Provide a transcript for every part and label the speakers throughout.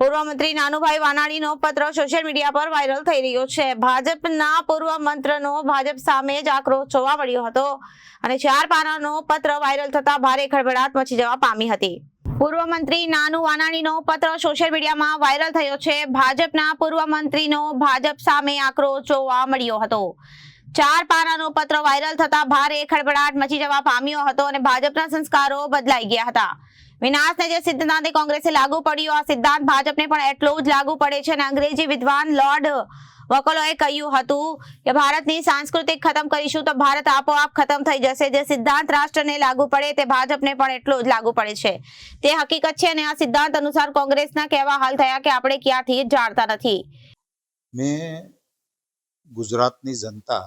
Speaker 1: પૂર્વ મંત્રી નાનુભાઈ વાનાણીનો પત્ર સોશિયલ મીડિયા પર વાયરલ થઈ રહ્યો છે. ભાજપના પૂર્વ મંત્રનો ભાજપ સામે જ આક્રોશ જોવા મળ્યો હતો અને ચાર પાનાનો પત્ર વાયરલ થતા ભારે ખળભળાટ મચી જવા પામી હતી. પૂર્વ મંત્રી નાનુ વાનાણીનો પત્ર સોશિયલ મીડિયામાં વાયરલ થયો છે. ભાજપના પૂર્વ મંત્રીનો ભાજપ સામે આક્રોશ જોવા મળ્યો હતો. ચાર પાનાનો પત્ર વાયરલ થતા ભારે ખળભળાટ મચી જવા પામ્યો હતો અને ભાજપના સંસ્કારો બદલાઈ ગયા હતા. વિનાશને જે સિદ્ધાંત કોંગ્રેસે લાગુ પડ્યો, આ સિદ્ધાંત ભાજપને પણ એટલો જ લાગુ પડે છે અને અંગ્રેજી વિદ્વાન લોર્ડ વકલોએ કહ્યું હતું કે, ભારતની સાંસ્કૃતિક ખતમ કરીશું તો ભારત આપોઆપ ખતમ થઈ જશે. જે સિદ્ધાંત રાષ્ટ્રને લાગુ પડે તે ભાજપને પણ એટલો જ લાગુ પડે છે. તે હકીકત છે અને આ સિદ્ધાંત અનુસાર કોંગ્રેસના કહેવા હાલ થયા કે આપણે ક્યાંથી જાણતા નથી.
Speaker 2: મેં ગુજરાતની જનતા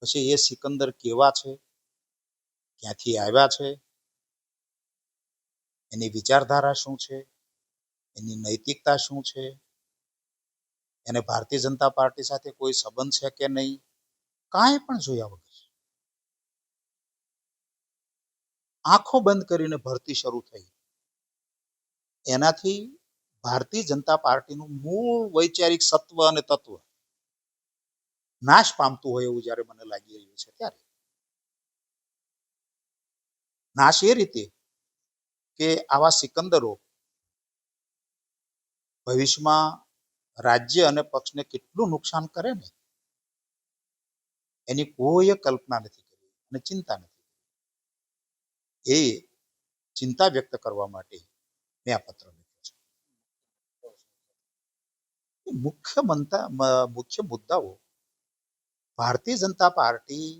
Speaker 2: પછી એ સિકંદર કેવા છે? ક્યાંથી આવ્યા છે? એની વિચારધારા શું છે? એની નૈતિકતા શું છે? એને ભારતીય જનતા પાર્ટી સાથે કોઈ સંબંધ છે કે નહીં? કાંઈ પણ જોયા વગર. આંખો બંધ કરીને ભરતી શરૂ થઈ. એનાથી ભારતીય જનતા પાર્ટીનું મૂળ વૈચારિક સત્વ અને તત્વ નાશ પામતું હોય એવું જ્યારે મને લાગી રહ્યું છે ત્યારે. નાશ એ રીતે કે આવા સિકંદરો ભવિષ્યમાં રાજ્ય અને પક્ષને કેટલું નુકસાન કરે ને, એની કોઈ કલ્પના નથી કરી અને ચિંતા નથી એ ચિંતા વ્યક્ત કરવા માટે મેં આ પત્ર લખ્યો છે. મુખ્ય મંતા મુખ્ય મુદ્દાઓ ભારતીય જનતા પાર્ટી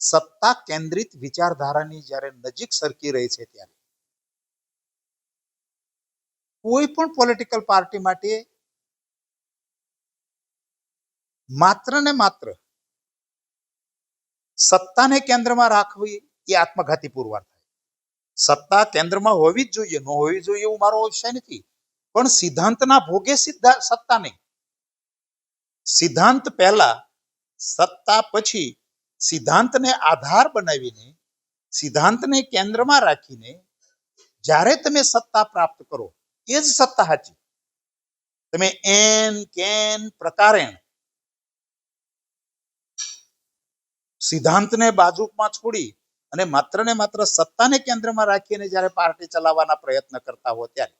Speaker 2: સત્તા કેન્દ્રિત વિચારધારાની જ્યારે નજીક સરકી રહી છે ત્યારે કોઈ પણ પોલિટિકલ પાર્ટી માટે માત્ર ને માત્ર સત્તાને કેન્દ્રમાં રાખવી એ આત્મઘાતી પુરવાર થાય. સત્તા કેન્દ્રમાં હોવી જ જોઈએ, ન હોવી જોઈએ એવું મારો વિષય નથી. પણ સિદ્ધાંતના ભોગે સિદ્ધા સત્તા નહીં સિદ્ધાંત પહેલા, સત્તા પછી સિદ્ધાંતને આધાર બનાવીને, સિદ્ધાંતને કેન્દ્રમાં રાખીને જ્યારે તમે સત્તા પ્રાપ્ત કરો, એ જ સત્તા સાચી. તમે એન, કેન, પ્રકારેણ સિદ્ધાંતને બાજુમાં છોડી અને માત્ર ને માત્ર સત્તાને કેન્દ્રમાં રાખીને જ્યારે પાર્ટી ચલાવવાના પ્રયત્ન કરતા હો ત્યારે,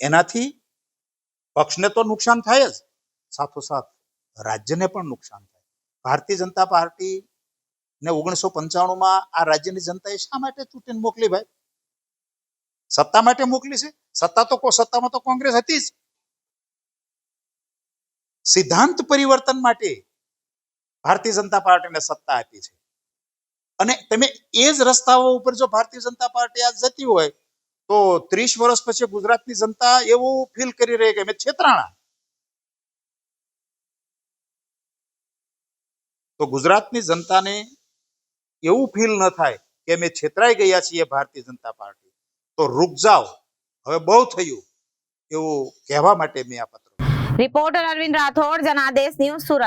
Speaker 2: એનાથી પક્ષને તો નુકસાન થાય જ. સાથોસાથ રાજ્યને પણ નુકસાન થાય. ભારતીય જનતા પાર્ટી ને ઓગણીસો પંચાણુંમાં આ રાજ્યની જનતાએ શા માટે ચૂંટીને મોકલી ભાઈ? સત્તા માટે મોકલી છે? સત્તા તો સત્તામાં તો કોંગ્રેસ હતી જ. સિદ્ધાંત પરિવર્તન માટે ભારતીય જનતા પાર્ટીને સત્તા આપી છે. અને તમે એ જ રસ્તાઓ ઉપર જો ભારતીય જનતા પાર્ટી આજ જતી હોય, તો ત્રીસ વર્ષ પછી ગુજરાતની જનતા એવું ફીલ કરી રહી કે અમે છેતરાણા. તો ગુજરાતની જનતાને એવું ફીલ ન થાય કે અમે છેતરાઈ ગયા છીએ ભારતીય જનતા પાર્ટી. તો રૂક જાઓ. હવે બહુ થયું એવું કહેવા માટે મેં આ પત્ર
Speaker 1: રિપોર્ટર અરવિંદ રાઠોડ, જનાદેશ ન્યૂઝ સુરત.